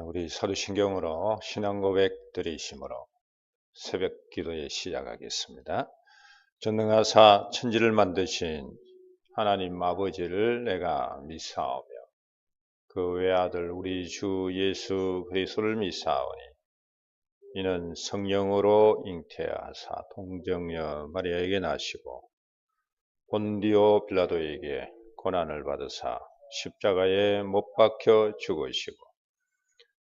우리 사도신경으로 신앙 고백 드리심으로 새벽 기도에 시작하겠습니다. 전능하사 천지를 만드신 하나님 아버지를 내가 믿사오며 그 외아들 우리 주 예수 그리스도를 믿사오니 이는 성령으로 잉태하사 동정녀 마리아에게 나시고 본디오 빌라도에게 고난을 받으사 십자가에 못 박혀 죽으시고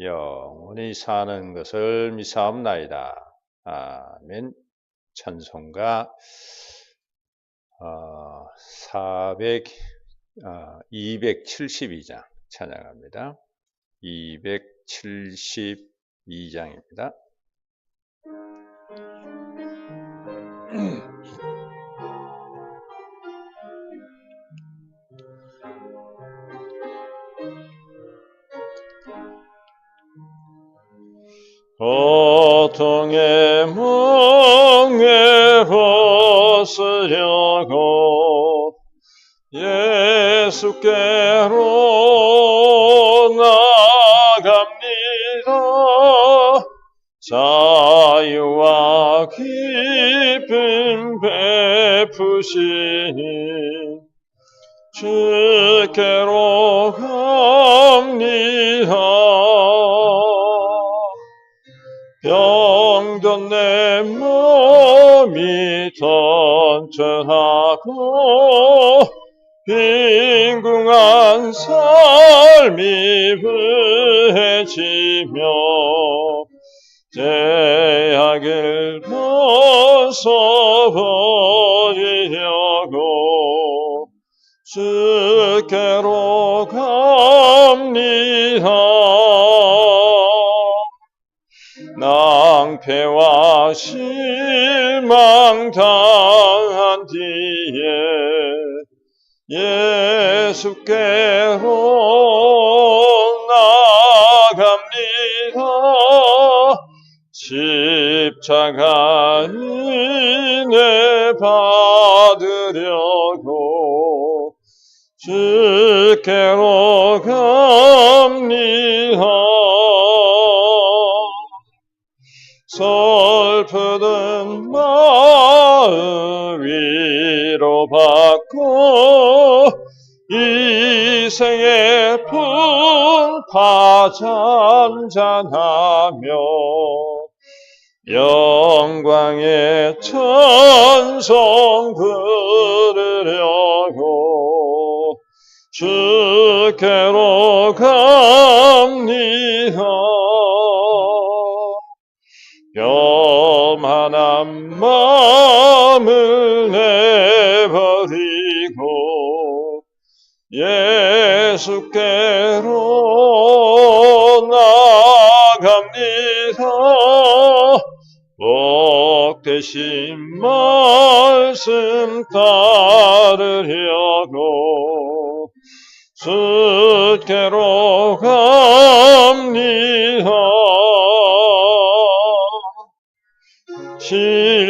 영원히 사는 것을 미사옵나이다. 아멘. 찬송가 어, 400, 어, 272장 찬양합니다. 272장입니다. 고통의 멍에 벗으려고 예수께로 나갑니다. 자유와 기쁨 베푸시 빈궁한 삶이 부해지며 제약을 벗어버리려고 주께로 갑니다. 낭패와 실망 당한 뒤에 예수께로 나갑니다. 십자가 인해 받으려고 주께로 갑니다. 슬프던 마음 위로 받고 이 생의 풍파 잔잔하며 영광의 천성 부르려고 주께로 갑니다. 교만한 마음을 내버리고 예수께로 나갑니다. 복 대신 말씀 따르려고 주께로 갑니다.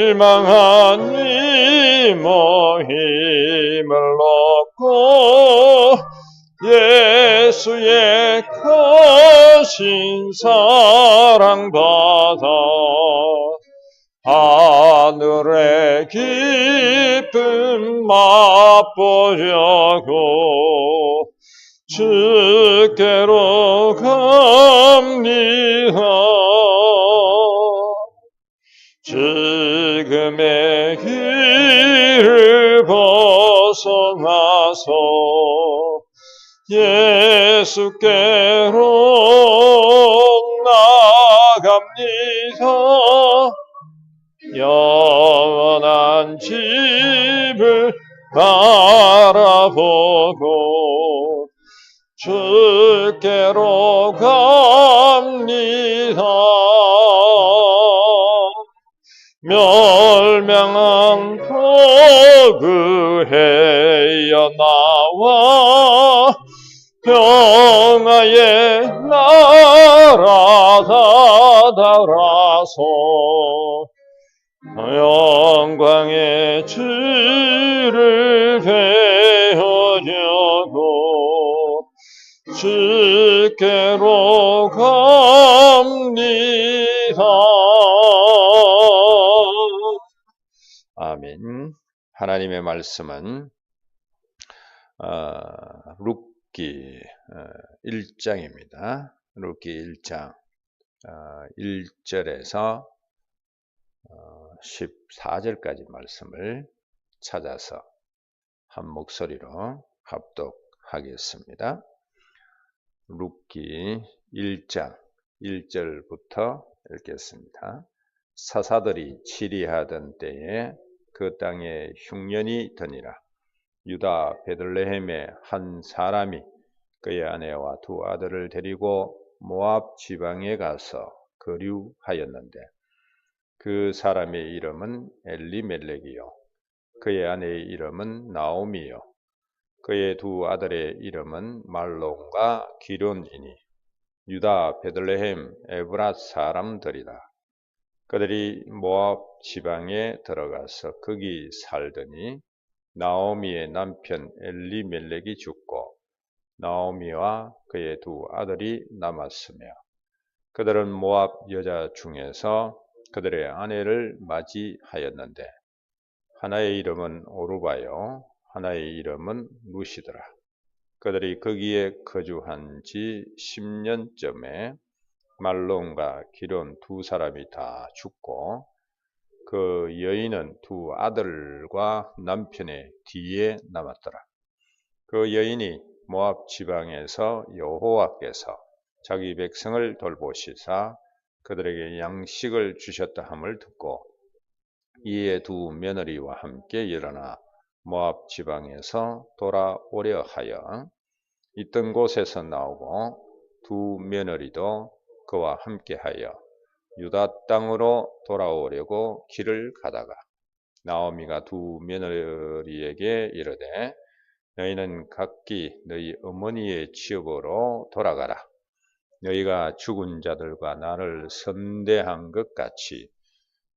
실망한 이모 힘을 얻고 예수의 크신 사랑 받아 하늘의 기쁨 맛보려고 주께로 갑니다. 지금의 길을 벗어나서 예수께로 나갑니다. 영원한 집을 바라보고 주께로 갑니다. 멸명한 포그해여 나와 평화의 나라 다다라서 영광의 주를 배우려고 주께로 갑니다. 아멘. 하나님의 말씀은 어, 룻기 어, 1장입니다. 룻기 1장 어, 1절에서 14절까지 말씀을 찾아서 한 목소리로 합독하겠습니다. 룻기 1장 1절부터 읽겠습니다. 사사들이 치리하던 때에 그 땅에 흉년이 드니라. 유다 베들레헴의 한 사람이 그의 아내와 두 아들을 데리고 모압 지방에 가서 거류하였는데 그 사람의 이름은 엘리멜렉이요 그의 아내의 이름은 나오미요 그의 두 아들의 이름은 말론과 기론이니 유다 베들레헴 에브라 사람들이다. 그들이 모압 지방에 들어가서 거기 살더니 나오미의 남편 엘리멜렉이 죽고 나오미와 그의 두 아들이 남았으며 그들은 모압 여자 중에서 그들의 아내를 맞이하였는데 하나의 이름은 오르바요 하나의 이름은 루시더라. 그들이 거기에 거주한 지 10년쯤에 말론과 기론 두 사람이 다 죽고 그 여인은 두 아들과 남편의 뒤에 남았더라. 그 여인이 모압 지방에서 여호와께서 자기 백성을 돌보시사 그들에게 양식을 주셨다 함을 듣고 이에 두 며느리와 함께 일어나 모압 지방에서 돌아오려 하여 있던 곳에서 나오고 두 며느리도 그와 함께하여 유다 땅으로 돌아오려고 길을 가다가 나오미가 두 며느리에게 이르되 너희는 각기 너희 어머니의 취업으로 돌아가라. 너희가 죽은 자들과 나를 선대한 것 같이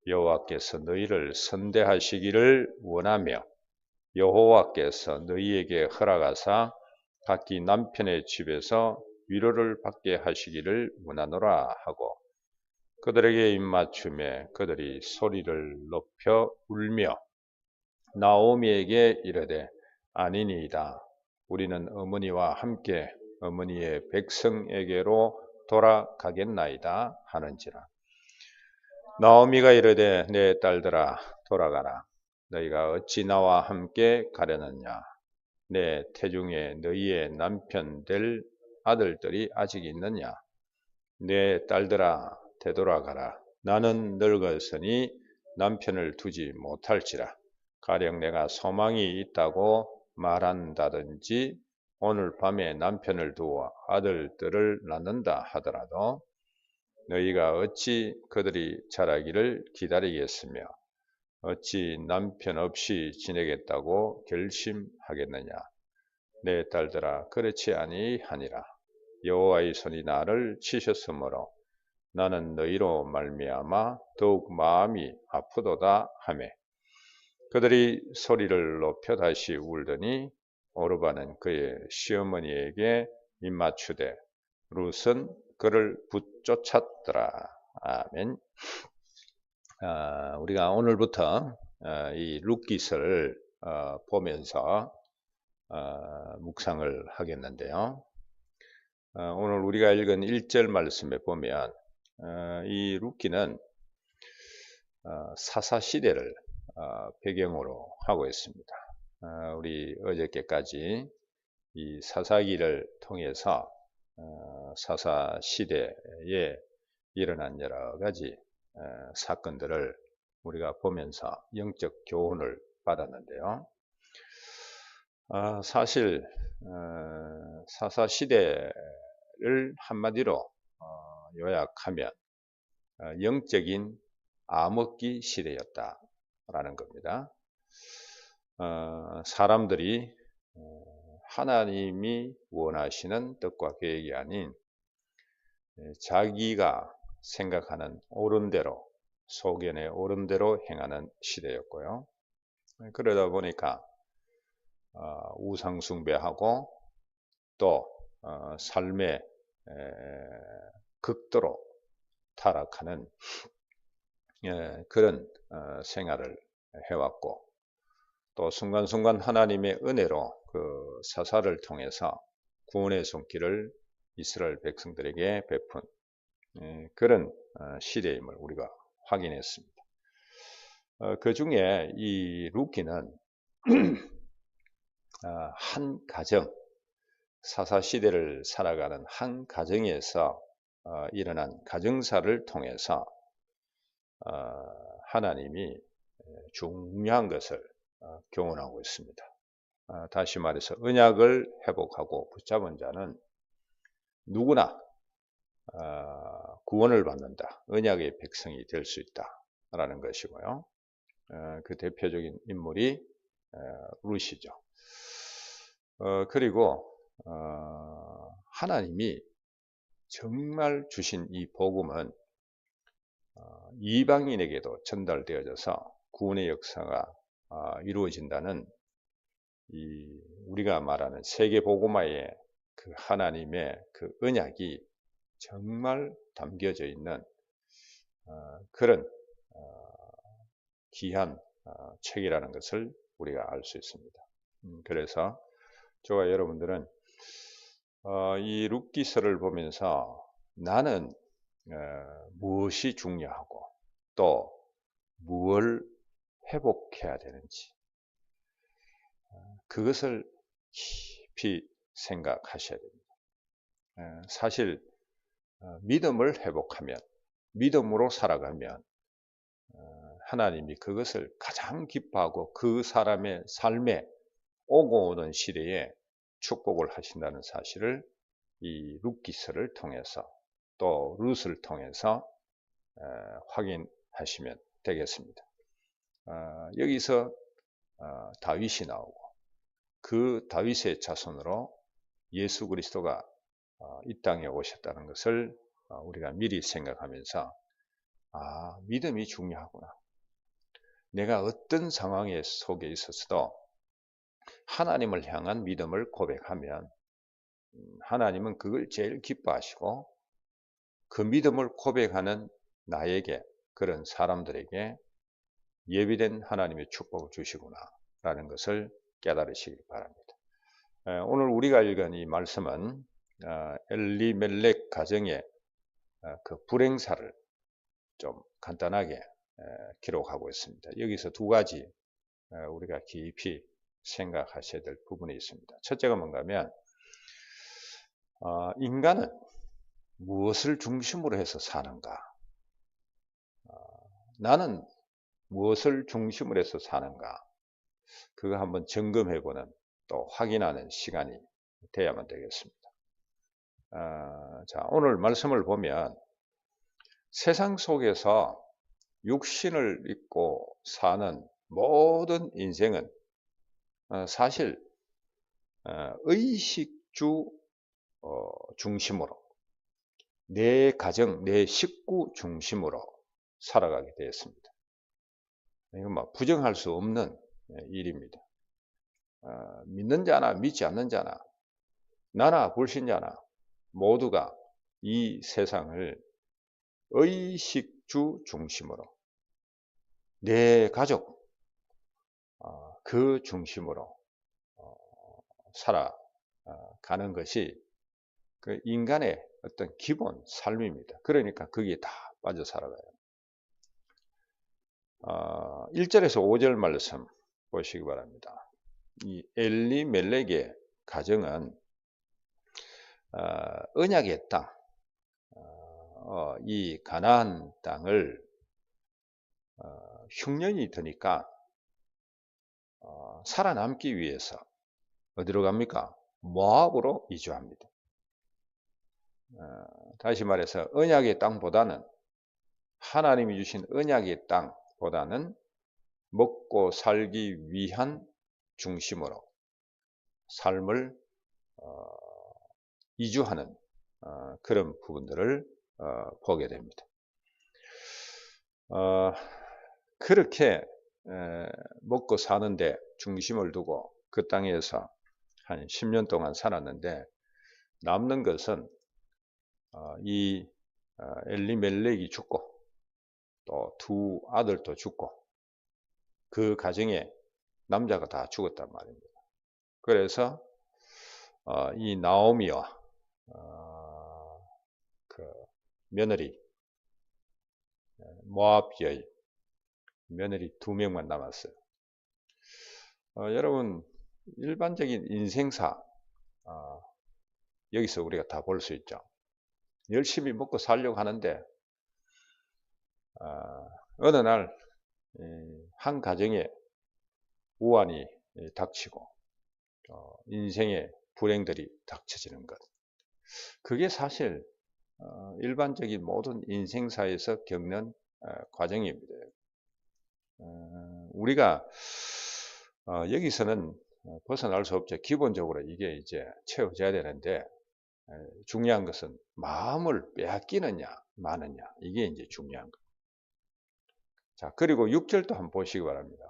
여호와께서 너희를 선대하시기를 원하며 여호와께서 너희에게 허락하사 각기 남편의 집에서 위로를 받게 하시기를 원하노라 하고 그들에게 입맞춤에 그들이 소리를 높여 울며 나오미에게 이르되 아니니이다. 우리는 어머니와 함께 어머니의 백성에게로 돌아가겠나이다 하는지라. 나오미가 이르되 내 딸들아 돌아가라. 너희가 어찌 나와 함께 가려느냐? 내 태중에 너희의 남편 될 아들들이 아직 있느냐? 내 딸들아 되돌아가라. 나는 늙었으니 남편을 두지 못할지라. 가령 내가 소망이 있다고 말한다든지 오늘 밤에 남편을 두어 아들들을 낳는다 하더라도 너희가 어찌 그들이 자라기를 기다리겠으며 어찌 남편 없이 지내겠다고 결심하겠느냐 내 딸들아 그렇지 아니하니라 여호와의 손이 나를 치셨으므로 나는 너희로 말미암아 더욱 마음이 아프도다 하매 그들이 소리를 높여 다시 울더니 오르바는 그의 시어머니에게 입맞추되 룻은 그를 붙쫓았더라. 아멘. 아, 우리가 오늘부터 아, 이 룻깃을 아, 보면서 아, 묵상을 하겠는데요. 아, 오늘 우리가 읽은 1절 말씀에 보면 아, 이 룻기는 사사 시대를 어, 배경으로 하고 있습니다. 어, 우리 어저께까지 이 사사기를 통해서 어, 사사 시대에 일어난 여러 가지 사건들을 우리가 보면서 영적 교훈을 받았는데요. 사실 어, 사사 시대 를 한마디로 어, 요약하면 어, 영적인 암흑기 시대였다라는 겁니다. 어, 사람들이 어, 하나님이 원하시는 뜻과 계획이 아닌 예, 자기가 생각하는 옳은 대로 소견의 옳은 대로 행하는 시대였고요. 그러다 보니까 어, 우상숭배하고 또 어, 삶의 극도로 타락하는 예, 그런 어, 생활을 해왔고 또 순간순간 하나님의 은혜로 그 사사를 통해서 구원의 손길을 이스라엘 백성들에게 베푼 예, 그런 시대임을 우리가 확인했습니다. 그 중에 이 루키는 아, 한 가정, 사사 시대를 살아가는 한 가정에서 어, 일어난 가정사를 통해서 어, 하나님이 중요한 것을 어, 교훈하고 있습니다. 다시 말해서 언약을 회복하고 붙잡은 자는 누구나 구원을 받는다. 언약의 백성이 될 수 있다라는 것이고요. 그 대표적인 인물이 루시죠. 어, 그리고 어, 하나님이 정말 주신 이 복음은 어, 이방인에게도 전달되어져서 구원의 역사가 어, 이루어진다는 이 우리가 말하는 세계 복음화의 그 하나님의 그 언약이 정말 담겨져 있는 어, 그런 어, 귀한 책이라는 것을 우리가 알 수 있습니다. 음, 그래서 저와 여러분들은 어, 이 룻기서를 보면서 나는 어, 무엇이 중요하고 또 무엇을 회복해야 되는지 어, 그것을 깊이 생각하셔야 됩니다. 어, 사실 어, 믿음을 회복하면 믿음으로 살아가면 어, 하나님이 그것을 가장 기뻐하고 그 사람의 삶에 오고 오는 시대에 축복을 하신다는 사실을 이 룻기서를 통해서 또 룻을 통해서 확인하시면 되겠습니다. 어, 여기서 어, 다윗이 나오고 그 다윗의 자손으로 예수 그리스도가 어, 이 땅에 오셨다는 것을 우리가 미리 생각하면서 아 믿음이 중요하구나. 내가 어떤 상황에 속에 있었어도 하나님을 향한 믿음을 고백하면 음, 하나님은 그걸 제일 기뻐하시고 그 믿음을 고백하는 나에게 그런 사람들에게 예비된 하나님의 축복을 주시구나 라는 것을 깨달으시기 바랍니다. 오늘 우리가 읽은 이 말씀은 어, 엘리멜렉 가정의 어, 그 불행사를 좀 간단하게 기록하고 있습니다. 여기서 두 가지 우리가 깊이 생각하셔야 될 부분이 있습니다. 첫째가 뭔가 하면 어, 인간은 무엇을 중심으로 해서 사는가? 어, 나는 무엇을 중심으로 해서 사는가? 그거 한번 점검해보는 또 확인하는 시간이 돼야만 되겠습니다. 어, 자, 오늘 말씀을 보면 세상 속에서 육신을 입고 사는 모든 인생은 어, 사실 어, 의식주 어, 중심으로 내 가정, 내 식구 중심으로 살아가게 되었습니다. 이건 뭐 부정할 수 없는 예, 일입니다. 믿는 자나 믿지 않는 자나 나나 불신자나 모두가 이 세상을 의식주 중심으로 내 가족, 그 중심으로 어, 살아가는 것이 그 인간의 어떤 기본 삶입니다. 그러니까 거기에 다 빠져 살아가요. 1절에서 어, 5절 말씀 보시기 바랍니다. 이 엘리 멜렉의 가정은 어, 언약의 땅, 이 가나안 땅을 흉년이 드니까 어, 살아남기 위해서 어디로 갑니까? 모압으로 이주합니다. 어, 다시 말해서 언약의 땅보다는 하나님이 주신 언약의 땅보다는 먹고 살기 위한 중심으로 삶을 어, 이주하는 어, 그런 부분들을 어, 보게 됩니다. 어, 그렇게 먹고 사는데 중심을 두고 그 땅에서 한 10년 동안 살았는데 남는 것은 어, 이 어, 엘리멜렉이 죽고 또 두 아들도 죽고 그 가정에 남자가 다 죽었단 말입니다. 그래서 어, 이 나오미와 그 며느리 모압여의 며느리 두 명만 남았어요. 어, 여러분 일반적인 인생사 어, 여기서 우리가 다 볼 수 있죠. 열심히 먹고 살려고 하는데 어, 어느 날 한 가정에 우환이 닥치고 어, 인생의 불행들이 닥쳐지는 것. 그게 사실 어, 일반적인 모든 인생사에서 겪는 어, 과정입니다. 우리가 여기서는 벗어날 수 없죠. 기본적으로 이게 이제 채워져야 되는데 중요한 것은 마음을 빼앗기느냐 마느냐 이게 이제 중요한 거. 자 그리고 6절도 한번 보시기 바랍니다.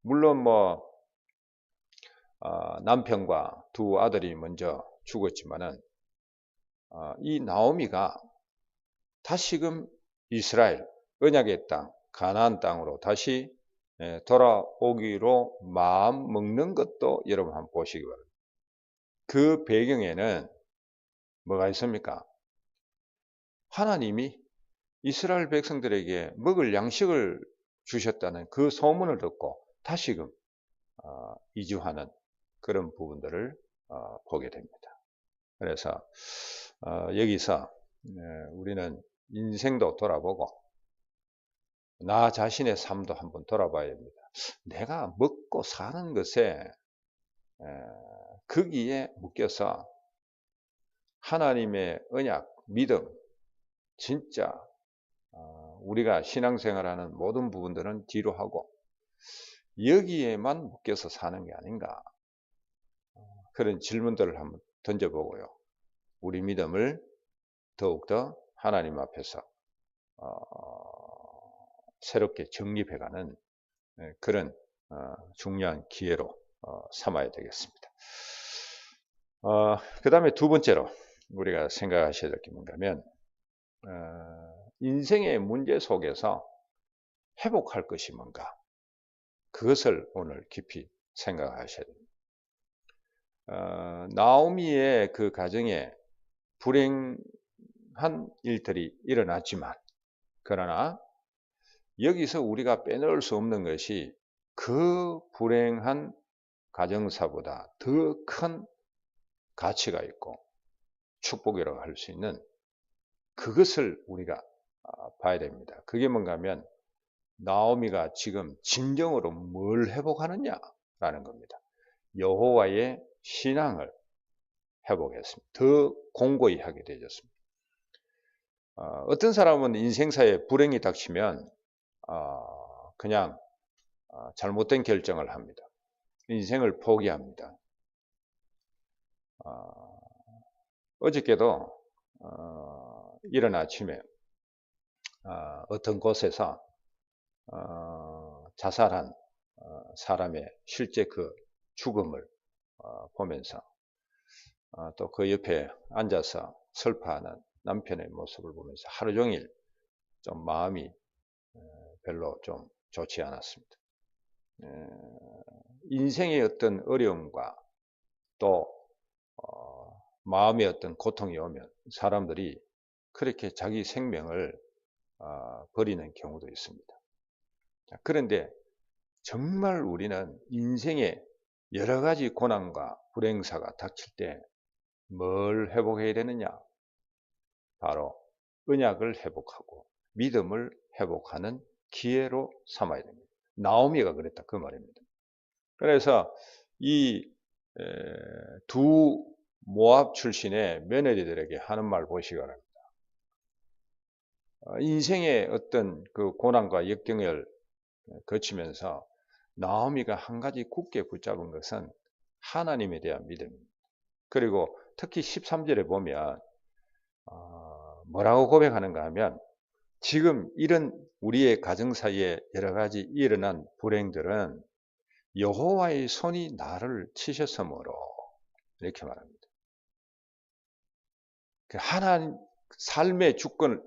물론 뭐 어, 남편과 두 아들이 먼저 죽었지만은 어, 이 나오미가 다시금 이스라엘 언약의 땅 가나안 땅으로 다시 예, 돌아오기로 마음 먹는 것도 여러분 한번 보시기 바랍니다. 그 배경에는 뭐가 있습니까? 하나님이 이스라엘 백성들에게 먹을 양식을 주셨다는 그 소문을 듣고 다시금 어, 이주하는 그런 부분들을 어, 보게 됩니다. 그래서 어, 여기서 네, 우리는 인생도 돌아보고 나 자신의 삶도 한번 돌아봐야 됩니다. 내가 먹고 사는 것에 거기에 묶여서 하나님의 언약, 믿음, 진짜 우리가 신앙생활하는 모든 부분들은 뒤로 하고 여기에만 묶여서 사는 게 아닌가 그런 질문들을 한번 던져보고요. 우리 믿음을 더욱더 하나님 앞에서 어, 새롭게 정립해가는 네, 그런 어, 중요한 기회로 어, 삼아야 되겠습니다. 어, 그 다음에 두 번째로 우리가 생각하셔야 될 게 뭔가면 어, 인생의 문제 속에서 회복할 것이 뭔가 그것을 오늘 깊이 생각하셔야 됩니다. 어, 나오미의 그 가정에 불행한 일들이 일어났지만 그러나 여기서 우리가 빼놓을 수 없는 것이 그 불행한 가정사보다 더 큰 가치가 있고 축복이라고 할 수 있는 그것을 우리가 아, 봐야 됩니다. 그게 뭔가 하면 나오미가 지금 진정으로 뭘 회복하느냐라는 겁니다. 여호와의 신앙을 회복했습니다. 더 공고히 하게 되었습니다. 어, 떤 사람은 인생사에 불행이 닥치면 어, 그냥 어, 잘못된 결정을 합니다. 인생을 포기합니다. 어, 어저께도 어, 이른 아침에 어, 어떤 곳에서 어, 자살한 어, 사람의 실제 그 죽음을 어, 보면서 어, 또그 옆에 앉아서 슬퍼하는 남편의 모습을 보면서 하루 종일 좀 마음이 별로 좀 좋지 않았습니다. 인생의 어떤 어려움과 또 어, 마음의 어떤 고통이 오면 사람들이 그렇게 자기 생명을 버리는 경우도 있습니다. 그런데 정말 우리는 인생의 여러 가지 고난과 불행사가 닥칠 때 뭘 회복해야 되느냐? 바로 언약을 회복하고 믿음을 회복하는 기회로 삼아야 됩니다. 나오미가 그랬다 그 말입니다. 그래서 이 두 모압 출신의 며느리들에게 하는 말 보시기 바랍니다. 어, 인생의 어떤 그 고난과 역경을 거치면서 나오미가 한 가지 굳게 붙잡은 것은 하나님에 대한 믿음입니다. 그리고 특히 13절에 보면 어, 뭐라고 고백하는가 하면 지금 이런 우리의 가정 사이에 여러 가지 일어난 불행들은 여호와의 손이 나를 치셨으므로 이렇게 말합니다. 그 하나님 삶의 주권을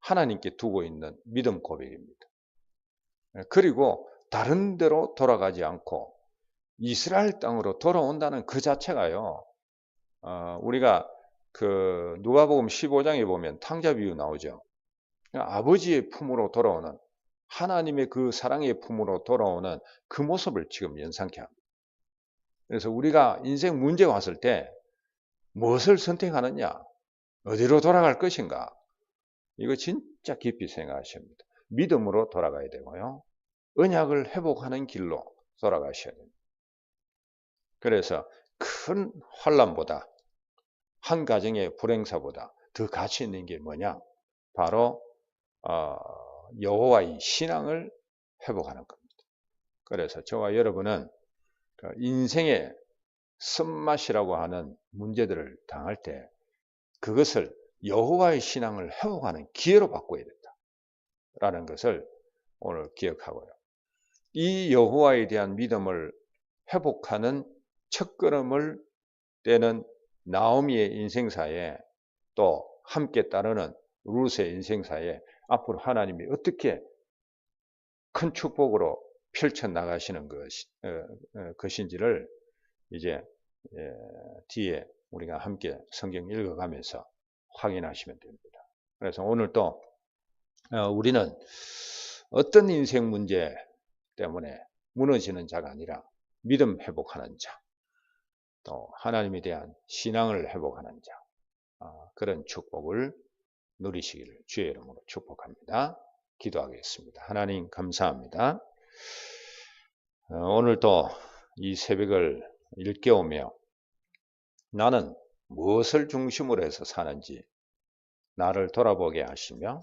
하나님께 두고 있는 믿음 고백입니다. 그리고 다른 데로 돌아가지 않고 이스라엘 땅으로 돌아온다는 그 자체가요. 어, 우리가 그 누가복음 15장에 보면 탕자 비유 나오죠. 아버지의 품으로 돌아오는 하나님의 그 사랑의 품으로 돌아오는 그 모습을 지금 연상케 합니다. 그래서 우리가 인생 문제 왔을 때 무엇을 선택하느냐, 어디로 돌아갈 것인가, 이거 진짜 깊이 생각하셔야 합니다. 믿음으로 돌아가야 되고요. 언약을 회복하는 길로 돌아가셔야 됩니다. 그래서 큰 환란보다 한 가정의 불행사보다 더 가치 있는 게 뭐냐? 바로 어, 여호와의 신앙을 회복하는 겁니다. 그래서 저와 여러분은 그 인생의 쓴맛이라고 하는 문제들을 당할 때 그것을 여호와의 신앙을 회복하는 기회로 바꿔야 된다. 라는 것을 오늘 기억하고요. 이 여호와에 대한 믿음을 회복하는 첫걸음을 떼는 나오미의 인생사에 또 함께 따르는 루스의 인생사에 앞으로 하나님이 어떻게 큰 축복으로 펼쳐 나가시는 것이, 어, 어, 것인지를 이제 예, 뒤에 우리가 함께 성경 읽어가면서 확인하시면 됩니다. 그래서 오늘 또 어, 우리는 어떤 인생 문제 때문에 무너지는 자가 아니라 믿음 회복하는 자, 또 하나님에 대한 신앙을 회복하는 자, 어, 그런 축복을 누리시기를 주의 이름으로 축복합니다. 기도하겠습니다. 하나님 감사합니다. 어, 오늘 또 이 새벽을 일깨우며 나는 무엇을 중심으로 해서 사는지 나를 돌아보게 하시며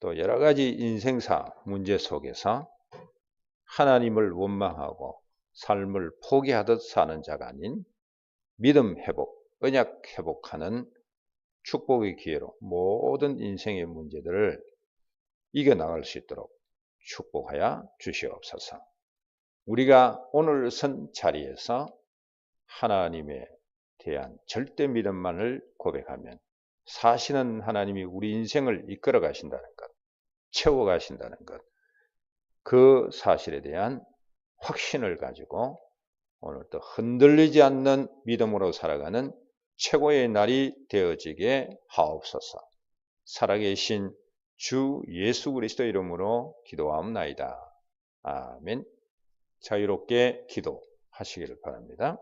또 여러 가지 인생사 문제 속에서 하나님을 원망하고 삶을 포기하듯 사는 자가 아닌 믿음 회복, 언약 회복하는 축복의 기회로 모든 인생의 문제들을 이겨나갈 수 있도록 축복하여 주시옵소서. 우리가 오늘 선 자리에서 하나님에 대한 절대 믿음만을 고백하면 사시는 하나님이 우리 인생을 이끌어 가신다는 것, 채워 가신다는 것, 그 사실에 대한 확신을 가지고 오늘 또 흔들리지 않는 믿음으로 살아가는 최고의 날이 되어지게 하옵소서. 살아계신 주 예수 그리스도 이름으로 기도하옵나이다. 아멘. 자유롭게 기도하시기를 바랍니다.